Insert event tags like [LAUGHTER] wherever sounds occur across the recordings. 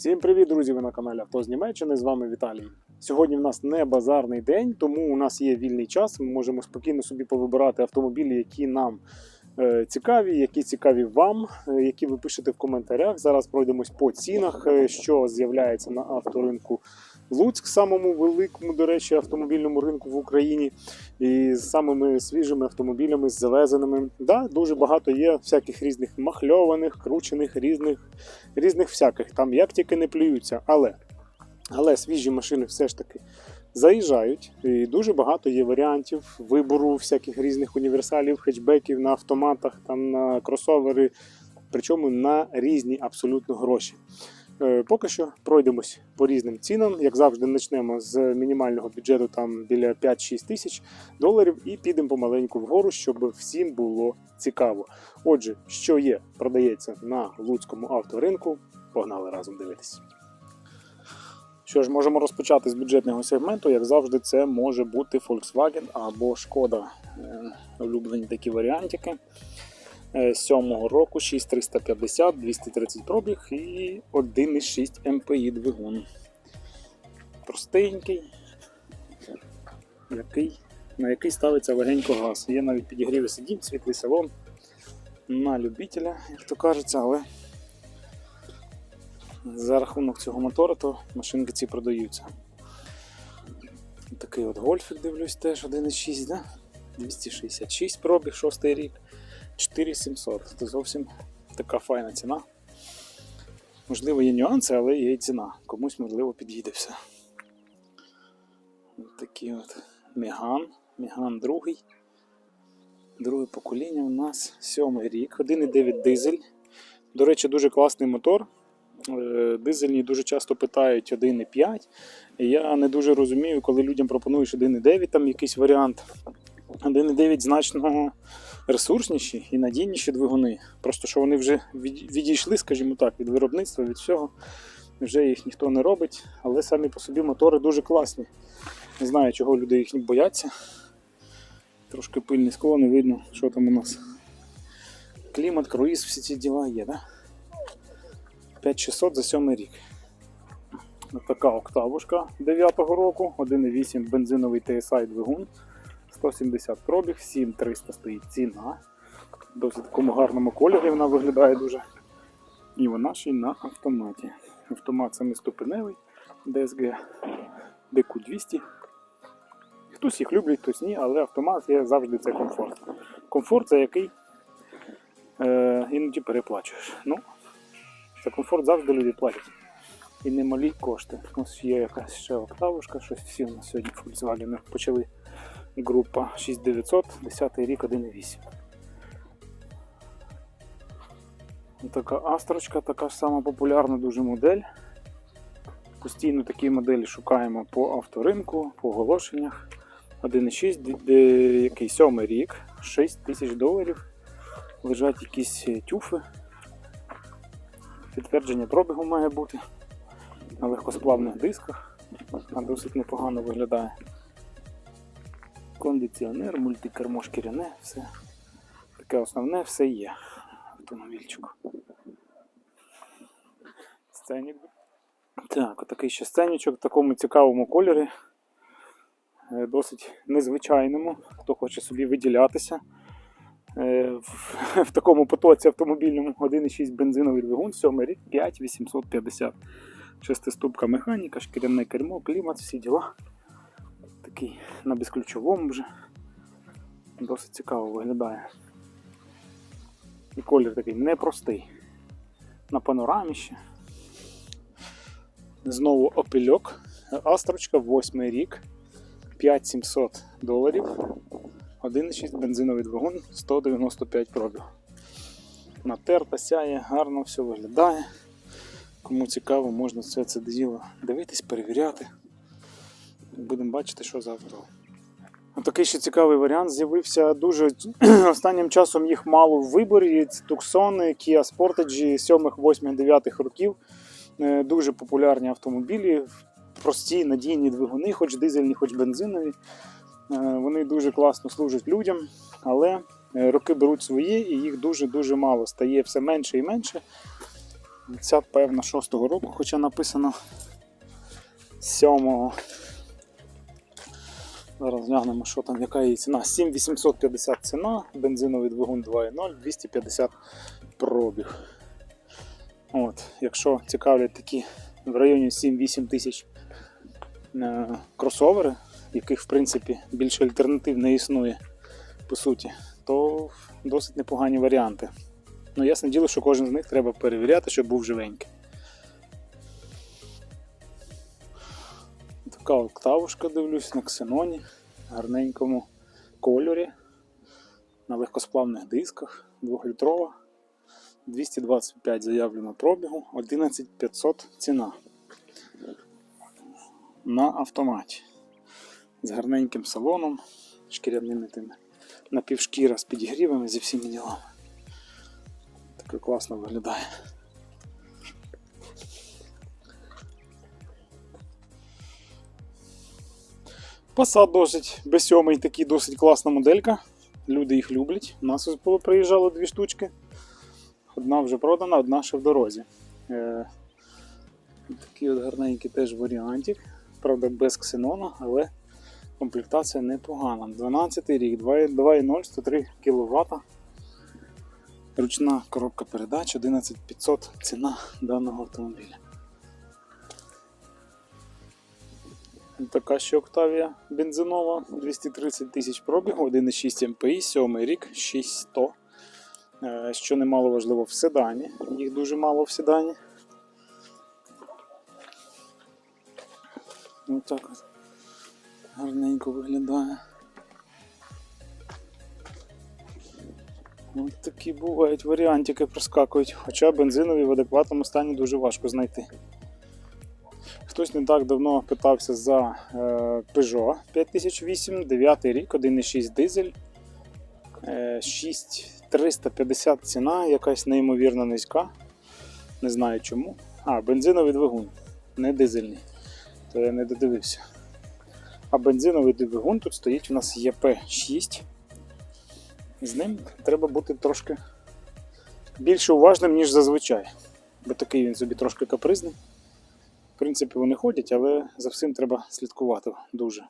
Всім привіт, друзі! Ви на каналі Авто з Німеччини. З вами Віталій. Сьогодні в нас не базарний день, тому у нас є вільний час. Ми можемо спокійно собі повибирати автомобілі, які нам е, цікаві, які цікаві вам, е, які ви пишете в коментарях. Зараз пройдемось по цінах, е, що з'являється на авторинку Луцьк, самому великому, до речі, автомобільному ринку в Україні, і з самими свіжими автомобілями, з завезеними. Да, дуже багато є всяких різних махльованих, кручених, різних різних всяких, там як тільки не плюються. Але, але свіжі машини все ж таки заїжджають. І дуже багато є варіантів вибору всяких різних універсалів, хетчбеків на автоматах, там на кросовери, причому на різні абсолютно гроші. Е, Поки що пройдемось по різним цінам. Як завжди, почнемо з мінімального бюджету там біля 5-6 тисяч доларів і підемо помаленьку вгору, щоб всім було цікаво. Отже, що є, продається на луцькому авторинку. Погнали разом дивитись. Що ж, можемо розпочати з бюджетного сегменту. Як завжди, це може бути Volkswagen або Шкода. Е, Улюблені такі варіантики. Е, Сьомого року 6350, 230 пробіг і 1,6 МПІ двигун. Простенький, який, на який ставиться легенько газ. Є навіть підігріви сидінь, світлий салон на любителя, як то кажеться, але за рахунок цього мотора, то машинки ці продаються. Такий от гольфик дивлюсь теж 1,6, да? 266 пробіг, 6 рік, 4700. Це зовсім така файна ціна. Можливо, є нюанси, але є і ціна. Комусь, можливо, підійде все. От Такий от Меган. Меган другий. Друге покоління у нас сьомий рік, 1,9 дизель. До речі, дуже класний мотор. Е, Дизельні дуже часто питають 1,5. Я не дуже розумію, коли людям пропонуєш 1,9 там якийсь варіант. 1,9 значно ресурсніші і надійніші двигуни. Просто що вони вже відійшли, скажімо так, від виробництва, від всього. Вже їх ніхто не робить, але самі по собі мотори дуже класні. Не знаю, чого люди їх бояться. Трошки пильне скло, не видно, що там у нас. Клімат, круїз, всі ці діла є, да? 5600 за 7 рік. Така октавушка 9-го року, 1,8 бензиновий TSI двигун, 170 пробіг, 7300 стоїть ціна. Досить такому гарному кольорі вона виглядає дуже. І вона ще й на автоматі. Автомат семиступеневий DSG DQ200. Хтось їх люблять, хтось ні, але автомат є завжди це комфорт. Комфорт за який е, іноді переплачуєш. Ну, за комфорт завжди люди платять. І немалі кошти. Ось є якась ще октавушка, щось всі у нас сьогодні Volkswagen почали. Група 6900, 10 рік 1.8. Така астрочка, така ж сама популярна дуже модель. Постійно такі моделі шукаємо по авторинку, по оголошеннях. 1.6, д- д- який сьомий рік, 6 тисяч доларів. Лежать якісь е, тюфи. Підтвердження пробігу має бути на легкосплавних дисках, а досить непогано виглядає. Кондиціонер, мультикермо шкіряне, все. Таке основне все є. Автомобільчику. Сценік. Так, отакий ще сценічок в такому цікавому кольорі. Е, Досить незвичайному, хто хоче собі виділятися. Е, В, [LAUGHS] в такому потоці автомобільному 1,6 бензиновий двигун, 7 рік 5850. Шестиступка механіка, шкіряне кермо, клімат, всі діла. Такий на безключовому вже. Досить цікаво виглядає. І колір такий непростий. На панорамі ще. Знову опельок. Астрочка, 8 рік. 5700 доларів. 1,6 бензиновий двигун, 195 пробіг. Натерта сяє, гарно все виглядає. Кому цікаво, можна все це діло дивитись, перевіряти. Будемо бачити, що за авто. Такий ще цікавий варіант з'явився дуже [CLEARS THROAT] останнім часом їх мало в виборі. Це Tucson, Kia Sportage 7, 8, 9 років. Е, Дуже популярні автомобілі, прості, надійні двигуни, хоч дизельні, хоч бензинові. Е, Вони дуже класно служать людям, але е, роки беруть свої і їх дуже-дуже мало. Стає все менше і менше. Ця, певно, 6-го року, хоча написано 7-го. Зараз глянемо, що там, яка її ціна. 7850 ціна, бензиновий двигун 2.0, 250 пробіг. От, якщо цікавлять такі в районі 7-8 тисяч е, кросовери, яких в принципі більше альтернатив не існує по суті, то досить непогані варіанти. Ну, ясне діло, що кожен з них треба перевіряти, щоб був живенький. Така октавушка дивлюсь на ксеноні, гарненькому кольорі, на легкосплавних дисках, 2-літрова, 225 заявлено пробігу, 11500 ціна. На автоматі. З гарненьким салоном, шкіряними тими напівшкіра з підігрівами зі всіми ділами. Таке класно виглядає. Passat досить B7 такий досить класна моделька. Люди їх люблять. У нас приїжджало дві штучки. Одна вже продана, одна ще в дорозі. Е, такий от гарненький теж варіантик. Правда, без ксенона, але комплектація непогана. 12 рік, 2.0, 103 кВт. Ручна коробка передач 11500 ціна даного автомобіля. Така ще Октавія бензинова, 230 тисяч пробігу, 1,6 МПІ, 7 рік, 6100. Е, Що немало важливо в седані. Їх дуже мало в седані. Ось так от гарненько виглядає. Ось такі бувають варіантики проскакують, хоча бензинові в адекватному стані дуже важко знайти. Хтось не так давно питався за е, Peugeot 5008, 9 рік, 1,6 дизель, е, 6350 ціна, якась неймовірно низька. Не знаю чому. А, бензиновий двигун, не дизельний. То я не додивився. А бензиновий двигун тут стоїть у нас ЄП6. З ним треба бути трошки більше уважним, ніж зазвичай. Бо такий він собі трошки капризний. Принципі, вони ходять, але за всім треба слідкувати дуже.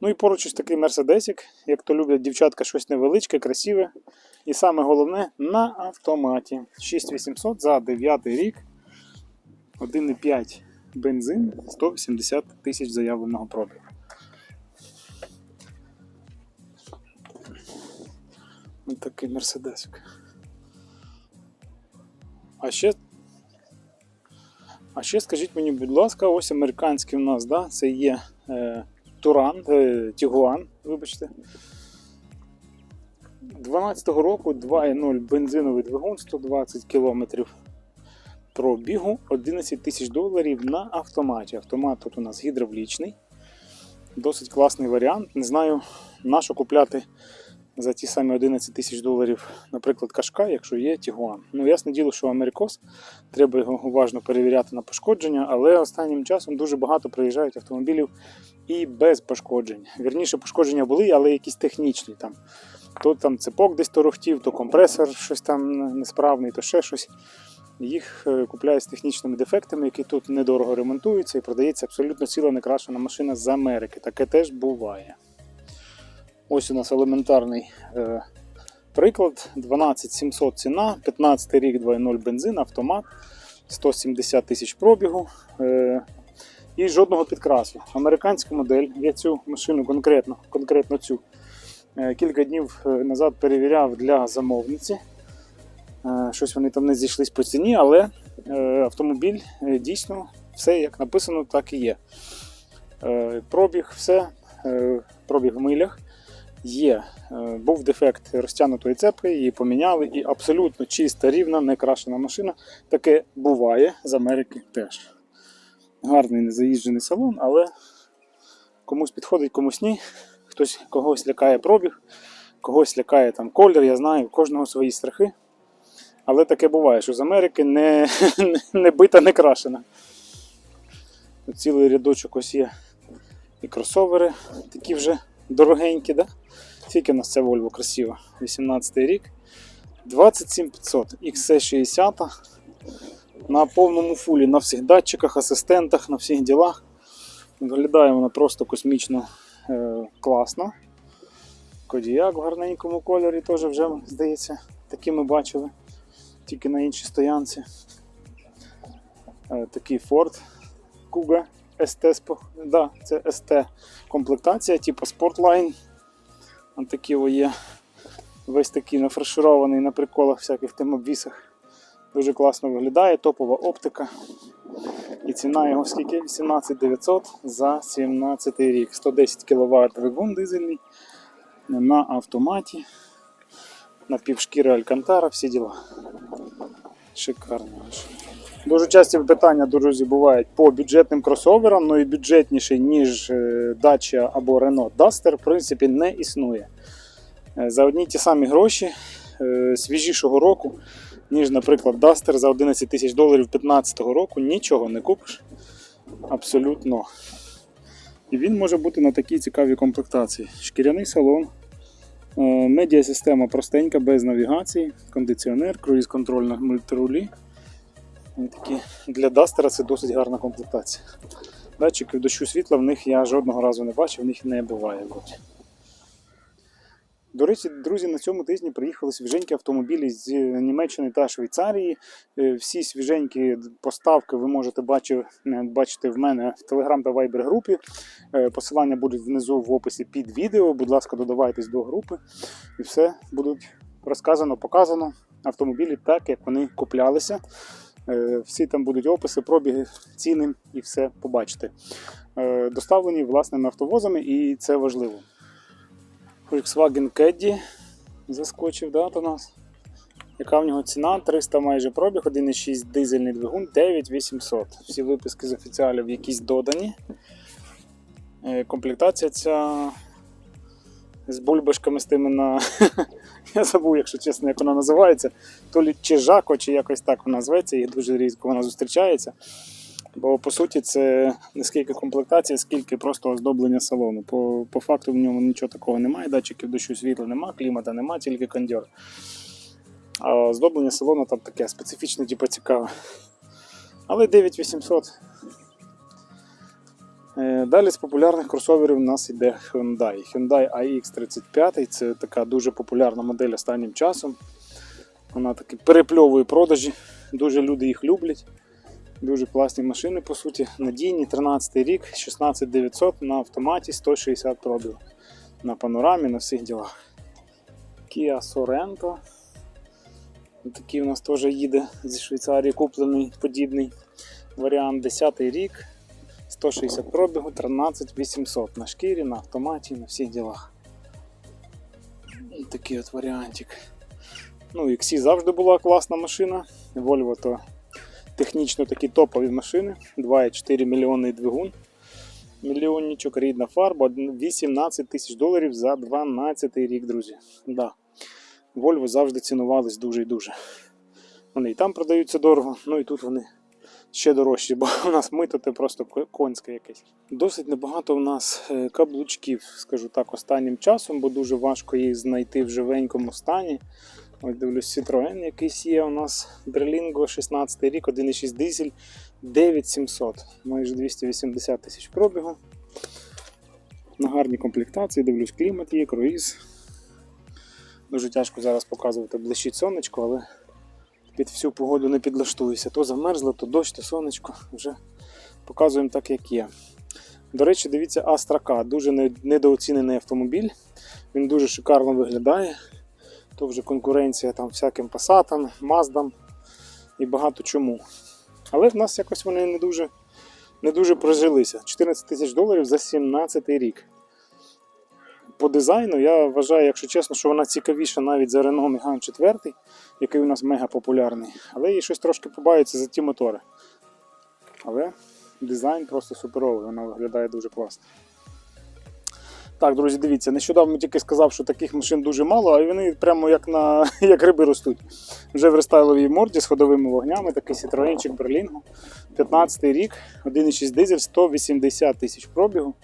Ну і поруч ось такий мерседесик, як то люблять дівчатка, щось невеличке, красиве. І саме головне на автоматі. 6800 за 9 рік. 1,5 бензин, 180 тисяч заявленого пробігу. Ось такий мерседесик. А ще а ще скажіть мені, будь ласка, ось американський у нас, да? це є е, Туран, е, Тігуан, вибачте. 12-го року 2.0 бензиновий двигун 120 км пробігу 11 тисяч доларів на автоматі. Автомат тут у нас гідравлічний. Досить класний варіант. Не знаю, на що купляти за ті самі 11 тисяч доларів, наприклад, кашка, якщо є Тігуан. Ну, ясне діло, що Америкос, треба його уважно перевіряти на пошкодження, але останнім часом дуже багато приїжджають автомобілів і без пошкоджень. Вірніше, пошкодження були, але якісь технічні. там. То там цепок десь торохтів, то компресор щось там несправний, то ще щось. Їх е, купляють з технічними дефектами, які тут недорого ремонтуються і продається абсолютно ціла некрашена машина з Америки. Таке теж буває. Ось у нас елементарний е, приклад. 12700 ціна, 15 рік 2.0 бензин, автомат, 170 тисяч пробігу е, і жодного підкрасу. Американська модель. Я цю машину конкретно, конкретно цю е, кілька днів е, назад перевіряв для замовниці. Е, Щось вони там не зійшлись по ціні, але автомобіль дійсно все як написано, так і є. Пробіг, все, пробіг в милях є. Е, Був дефект розтягнутої цепки, її поміняли, і абсолютно чиста, рівна, не крашена машина. Таке буває з Америки теж. Гарний незаїжджений салон, але комусь підходить, комусь ні. Хтось когось лякає пробіг, когось лякає там колір, я знаю, у кожного свої страхи. Але таке буває, що з Америки не, [LAUGHS] не бита, не крашена. Цілий рядочок ось є і кросовери, такі вже дорогенькі, да? Скільки у нас ця Volvo красива? 18 рік. 27500 XC60. на повному фулі, на всіх датчиках, асистентах, на всіх ділах. Виглядає вона просто космічно е, класно. Кодіяк в гарненькому кольорі теж вже, здається, такі ми бачили, тільки на іншій стоянці. Е, такий Ford Kuga ST, да, це ST комплектація, типу Sportline. Ось такі є. Весь такий нафарширований на приколах всяких тим обвісах. Дуже класно виглядає, топова оптика. І ціна його скільки? 18 900 за 17 рік. 110 кВт двигун дизельний на автоматі, на півшкіри Алькантара, всі діла. Шикарно. Дуже часті питання, друзі, бувають по бюджетним кросоверам, ну і бюджетніший, ніж е, Dacia або Renault Duster, в принципі, не існує. Е, За одні ті самі гроші е, свіжішого року, ніж, наприклад, Duster за 11 тисяч доларів 2015 року, нічого не купиш. Абсолютно. І він може бути на такій цікавій комплектації. Шкіряний салон, медіасистема простенька, без навігації, кондиціонер, круїз-контроль на мультирулі. Такі, для Дастера це досить гарна комплектація. Датчиків дощу світла в них я жодного разу не бачив, в них не буває. До речі, друзі, на цьому тижні приїхали свіженькі автомобілі з Німеччини та Швейцарії. Е, Всі свіженькі поставки ви можете бачити, бачити в мене в Telegram та Viber групі. Е, Посилання будуть внизу в описі під відео. Будь ласка, додавайтесь до групи і все будуть розказано, показано автомобілі так, як вони куплялися. Е, Всі там будуть описи, пробіги, ціни і все побачите. Е, Доставлені власними автовозами, і це важливо. Volkswagen Caddy заскочив да, до нас. Яка в нього ціна? 300 майже пробіг, 1,6 дизельний двигун, 9800. Всі виписки з офіціалів якісь додані. Е, Комплектація ця з бульбашками з тими на. [LAUGHS] Я забув, якщо чесно, як вона називається. То чи Жако, чи якось так вона зветься, і дуже рідко вона зустрічається. Бо по суті це не скільки комплектація, скільки просто оздоблення салону. По, по факту в ньому нічого такого немає, датчиків дощу світла немає, клімата немає, тільки кондьор. А оздоблення салону там таке специфічне, типу цікаве. Але 9800. Е, Далі з популярних кросоверів у нас йде Hyundai. Hyundai iX35 це така дуже популярна модель останнім часом. Вона таки перепльовує продажі, дуже люди їх люблять. Дуже класні машини, по суті, надійні, 13 рік, 16900 на автоматі, 160 пробіг. На панорамі, на всіх ділах. Kia Sorento. Такий у нас теж їде зі Швейцарії куплений подібний варіант. 10 рік, 160 пробігу, 13800 на шкірі, на автоматі, на всіх ділах. Такий от варіантик. Ну, XC завжди була класна машина. Volvo то технічно такі топові машини. 2,4 мільйонний двигун. Мільйонничок, рідна фарба, 18 тисяч доларів за 12 рік, друзі. Да. Volvo завжди цінувались дуже і дуже. Вони і там продаються дорого, ну і тут вони ще дорожчі, бо у нас мито це просто ко- конське якесь. Досить небагато у нас е, каблучків, скажу так, останнім часом, бо дуже важко їх знайти в живенькому стані. Ось дивлюсь, Citroen якийсь є у нас. Berlingo 16 рік, 1,6 дизель, 9700, майже 280 тисяч пробігу. На гарній комплектації, дивлюсь, клімат є, круїз. Дуже тяжко зараз показувати блищить сонечко, але під всю погоду не підлаштуюся. То замерзло, то дощ, то сонечко. Вже показуємо так, як є. До речі, дивіться, Astra K, дуже недооцінений автомобіль. Він дуже шикарно виглядає. То вже конкуренція там всяким Passatам, Маздам і багато чому. Але в нас якось вони не дуже, не дуже прожилися. 14 тисяч доларів за 17 рік. По дизайну я вважаю, якщо чесно, що вона цікавіша навіть за Renault Megane 4, який у нас мега популярний. Але їй щось трошки побаються за ті мотори. Але дизайн просто суперовий, вона виглядає дуже класно. Так, друзі, дивіться, нещодавно тільки сказав, що таких машин дуже мало, а вони прямо як на [LAUGHS] як риби ростуть. Вже в рестайловій морді з ходовими вогнями, такий Citroenчик Berlingo. 15 рік, 1,6 дизель, 180 тисяч пробігу.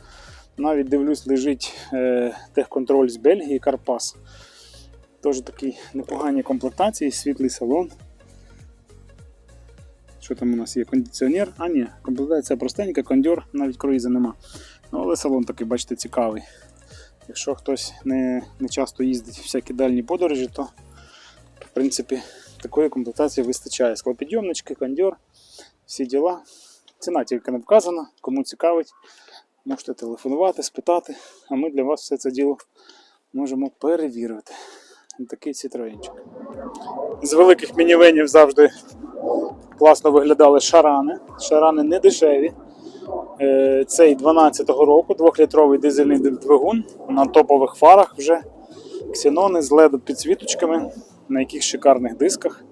Навіть дивлюсь, лежить е, техконтроль з Бельгії, Карпас. Теж такий непогані комплектації, світлий салон. Що там у нас є? Кондиціонер. А ні, комплектація простенька, кондьор, навіть круїза нема. Ну, але салон такий, бачите, цікавий. Якщо хтось не, не часто їздить всякі дальні подорожі, то в принципі такої комплектації вистачає. Склопідйомнички, кондьор, всі діла. Ціна тільки не вказана, кому цікавить, можете телефонувати, спитати, а ми для вас все це діло можемо перевірити. Такий Citroenчик. З великих мінівенів завжди класно виглядали шарани. Шарани не дешеві. Е, Цей 12-го року, 2-літровий дизельний двигун на топових фарах вже. Ксенони з LED підсвіточками, на яких шикарних дисках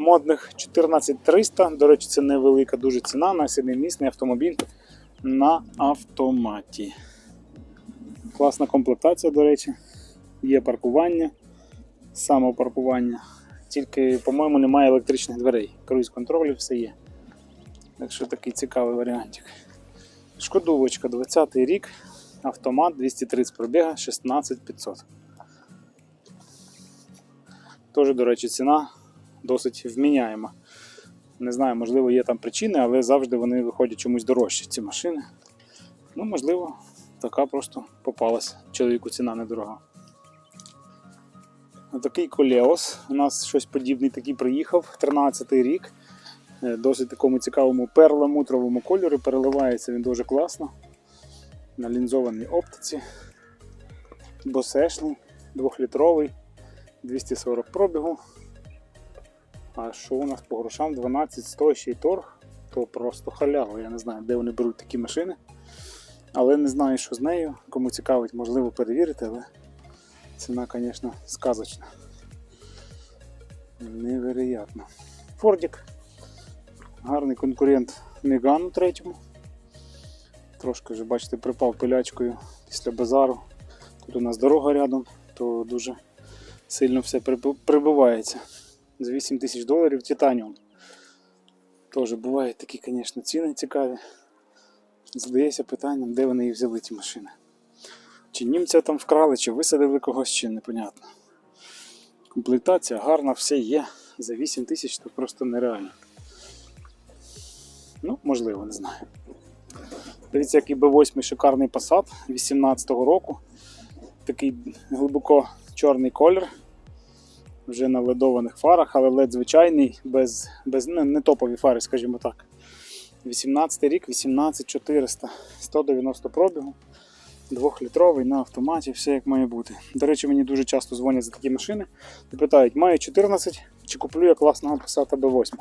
модних 14300. До речі, це невелика дуже ціна на сіднемісний автомобіль на автоматі. Класна комплектація, до речі. Є паркування, самопаркування. Тільки, по-моєму, немає електричних дверей. Круїз контролю все є. Так що такий цікавий варіантик. Шкодувочка 20 рік, автомат 230 пробіга, 16500. Теж, до речі, ціна досить вміняєма. Не знаю, можливо, є там причини, але завжди вони виходять чомусь дорожчі, ці машини. Ну, можливо, така просто попалась. Чоловіку ціна недорога. Отакий колеос. У нас щось подібний такий приїхав. 13-й рік. Е, Досить такому цікавому перламутровому кольорі. Переливається він дуже класно. На лінзованій оптиці. Босешний, 2-літровий, 240 пробігу. А що у нас по грошам 12 100 ще й торг, то просто халява. Я не знаю, де вони беруть такі машини. Але не знаю, що з нею. Кому цікавить, можливо перевірити, але ціна, звісно, сказочна. Невероятно. Фордік. Гарний конкурент Мегану третьому. Трошки вже, бачите, припав пилячкою після базару. Тут у нас дорога рядом, то дуже сильно все приб- прибивається. За 8 тисяч доларів титаніум. Теж бувають такі, звісно, ціни цікаві. Задається питанням, де вони їх взяли ті машини. Чи німця там вкрали, чи висадили когось, чи непонятно. Комплектація гарна, все є. За 8 тисяч це просто нереально. Ну, можливо, не знаю. Дивіться, який B8 шикарний Passat 18-го року. Такий глибоко чорний колір. Вже на ледованих фарах, але лед звичайний, без, без не, не топові фари, скажімо так. 18 рік, 18400, 190 пробігу, 2-літровий на автоматі, все як має бути. До речі, мені дуже часто дзвонять за такі машини і питають, маю 14 чи куплю я класного Passat B8.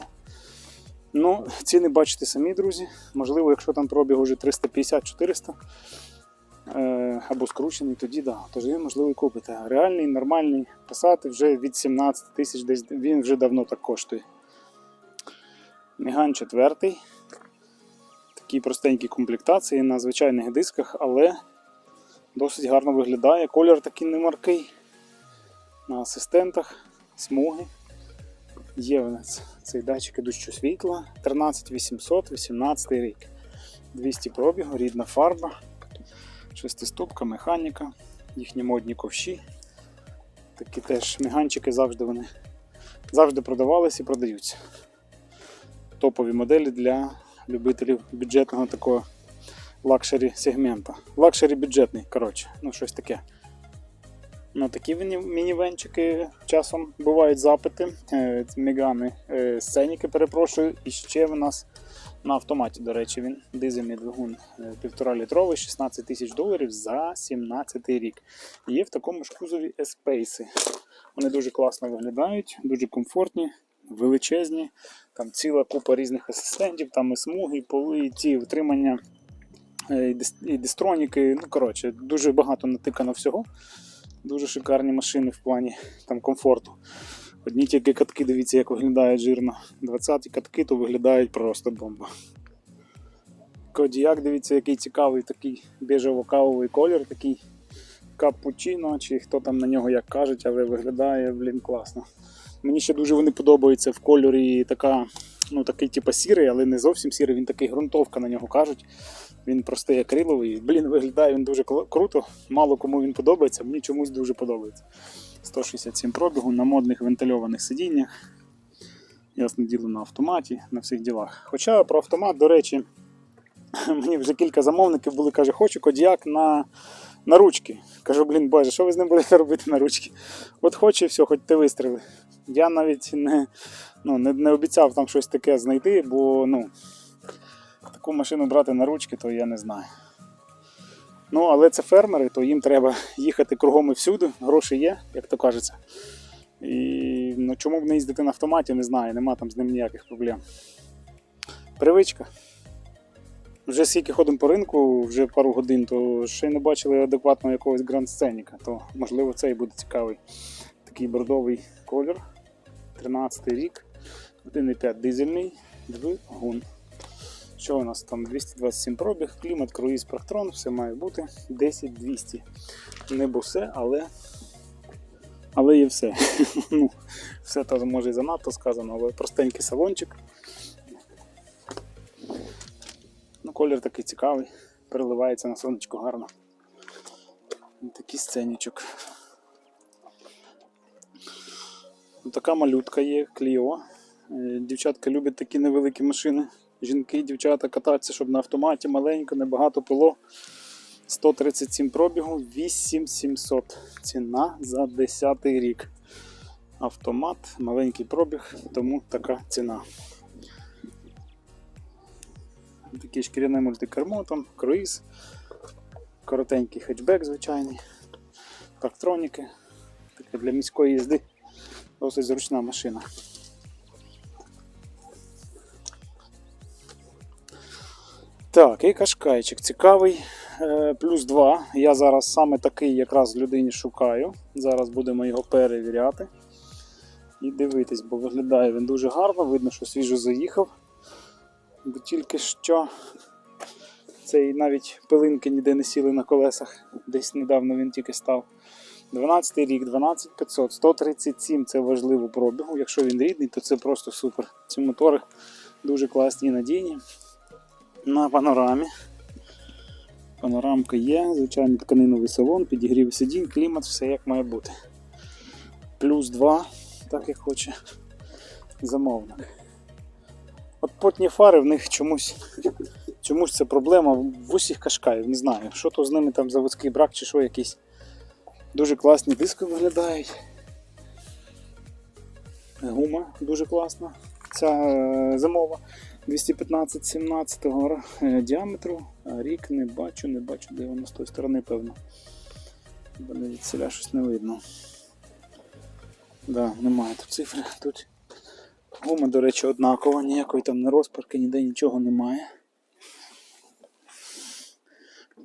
Ну, ціни бачите самі, друзі. Можливо, якщо там пробіг уже 350-400 е, або скручений, тоді да, тоді можливо і купите. Реальний, нормальний Passat вже від 17 тисяч, десь він вже давно так коштує. Міган 4. Такі простенькі комплектації на звичайних дисках, але досить гарно виглядає. Колір такий немаркий. На асистентах, смуги. Є у нас цей датчик дощу світла. 13800, 18 рік. 200 пробігу, рідна фарба, шестиступка, механіка, їхні модні ковші. Такі теж міганчики завжди вони завжди продавалися і продаються. Топові моделі для любителів бюджетного такого лакшері сегмента. Лакшері бюджетний, коротше, ну щось таке. На такі мінівенчики часом бувають запити. Е, це Мегани е, сценіки, перепрошую. І ще в нас на автоматі, до речі, він дизельний двигун е, 1,5 літровий, 16 тисяч доларів за 17 рік. Є в такому ж кузові еспейси. Вони дуже класно виглядають, дуже комфортні, величезні. Там ціла купа різних асистентів, там і смуги, і поли, і ті втримання, е, і дистроніки. Ну, коротше, дуже багато натикано всього. Дуже шикарні машини в плані там, комфорту. Одні тільки катки, дивіться, як виглядають жирно. 20-ті катки, то виглядають просто бомба. Кодіак, дивіться, який цікавий такий біжево-кавовий колір, такий капучино, чи хто там на нього як кажуть, але виглядає, блін, класно. Мені ще дуже вони подобаються в кольорі така, ну, такий типу сірий, але не зовсім сірий, він такий ґрунтовка на нього кажуть. Він простий акриловий. Блін, виглядає він дуже круто. Мало кому він подобається, мені чомусь дуже подобається. 167 пробігу на модних вентильованих сидіннях. ясне діло, на автоматі, на всіх ділах. Хоча про автомат, до речі, [LAUGHS] мені вже кілька замовників були, каже, хочу кодіак на, на ручки. Кажу, блін, боже, що ви з ним будете робити на ручки? От хочу і все, хоч ти вистріли. Я навіть не, ну, не, не обіцяв там щось таке знайти, бо ну, таку машину брати на ручки, то я не знаю. Ну, але це фермери, то їм треба їхати кругом і всюди, гроші є, як то кажеться. І ну, чому б не їздити на автоматі, не знаю, нема там з ним ніяких проблем. Привичка. Вже скільки ходимо по ринку, вже пару годин, то ще не бачили адекватного якогось гранд-сценіка, то можливо цей буде цікавий. Такий бордовий колір. 13 рік, 1,5 дизельний двигун. Що у нас там? 227 пробіг, клімат, круїз, прохтрон, все має бути 10-200. Не босе, але але є все. [LAUGHS] ну, все то може і занадто сказано, але простенький салончик. Ну, колір такий цікавий, переливається на сонечко гарно. Такий сценічок. Така малютка є, Кліо. Е, Дівчатка люблять такі невеликі машини. Жінки, дівчата катаються, щоб на автоматі маленько, небагато пило. 137 пробігу, 8700. Ціна за 10 рік. Автомат, маленький пробіг, тому така ціна. Таке шкіряне мультикермо, там, круїз, коротенький хетчбек звичайний, парктроніки. Таке для міської їзди досить зручна машина. Так, і кашкайчик цікавий. Е, Плюс 2. Я зараз саме такий якраз людині шукаю. Зараз будемо його перевіряти і дивитись, бо виглядає він дуже гарно, видно, що свіжо заїхав. Бо тільки що цей навіть пилинки ніде не сіли на колесах. Десь недавно він тільки став. 12 рік, 12500, 137 це важливо пробігу. Якщо він рідний, то це просто супер. Ці мотори дуже класні і надійні. На панорамі. Панорамка є, звичайно, тканиновий салон, підігрів сидінь, клімат, все як має бути. Плюс 2, так як хоче замовник. От потні фари в них чомусь чомусь це проблема в усіх кашкаїв, не знаю. Що то з ними там заводський брак чи що якийсь. Дуже класні диски виглядають. Гума дуже класна. Ця е, зимова 215-17 е, діаметру. Рік не бачу, не бачу, де воно з тої сторони, певно. Бо не від селя щось не видно. Да, немає тут цифри. Тут гума, до речі, однакова, ніякої там не розпарки, ніде нічого немає.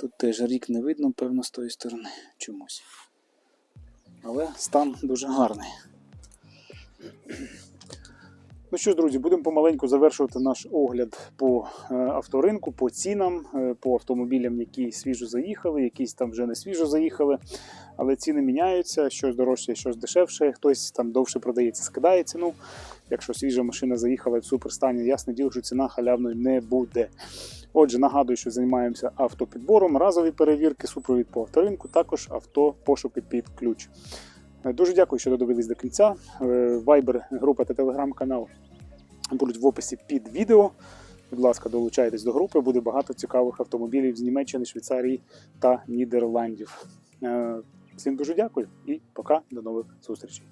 Тут теж рік не видно, певно, з тої сторони чомусь. Але стан дуже гарний. Ну що ж, друзі, будемо помаленьку завершувати наш огляд по е, авторинку, по цінам, е, по автомобілям, які свіжо заїхали, якісь там вже не свіжо заїхали. Але ціни міняються, щось дорожче, щось дешевше, хтось там довше продається, скидає ціну. Якщо свіжа машина заїхала в суперстані, ясне діло, що ціна халявною не буде. Отже, нагадую, що займаємося автопідбором, разові перевірки, супровід по авторинку, також автопошуки під ключ. Е, Дуже дякую, що додивились до кінця. Вайбер, група та телеграм-канал будуть в описі під відео. Будь ласка, долучайтесь до групи, буде багато цікавих автомобілів з Німеччини, Швейцарії та Нідерландів. Е, Всім дуже дякую і пока, до нових зустрічей.